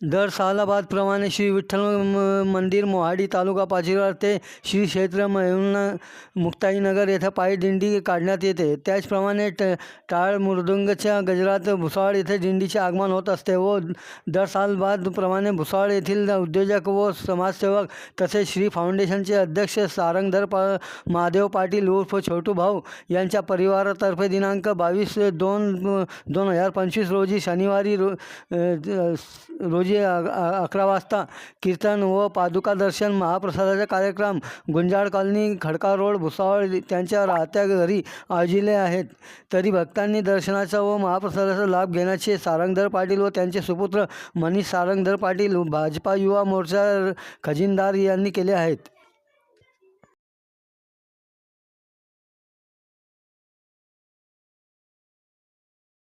दर सालाबादप्रमाणे श्री विठ्ठल म- मंदिर मोहाडी तालुका पाचीवाड ते श्री क्षेत्र मयून मुक्ताईनगर येथे पायी दिंडी काढण्यात येते. त्याचप्रमाणे ट टाळ मृदुंगच्या गजरात भुसावळ येथे दिंडीचे आगमन होत असते व दर सालबादप्रमाणे भुसावळ येथील उद्योजक व समाजसेवक तसेच श्री फाउंडेशनचे अध्यक्ष सारंगधर पा महादेव पाटील उर्फ छोटू भाऊ यांच्या परिवारातर्फे दिनांक बावीस दोन दोन हजार पंचवीस रोजी शनिवारी रो अ, रोजी अकरा वाजता कीर्तन व पादुका दर्शन महाप्रसादाचा कार्यक्रम गुंजाळ कॉलनी खडका रोड भुसावळ त्यांच्या राहत्या घरी आयोजिले आहेत. तरी भक्तांनी दर्शनाचा व महाप्रसादाचा लाभ घेण्याचे सारंगधर पाटील व त्यांचे सुपुत्र मनीष सारंगधर पाटील भाजपा युवा मोर्चा खजिनदार यांनी केले आहेत.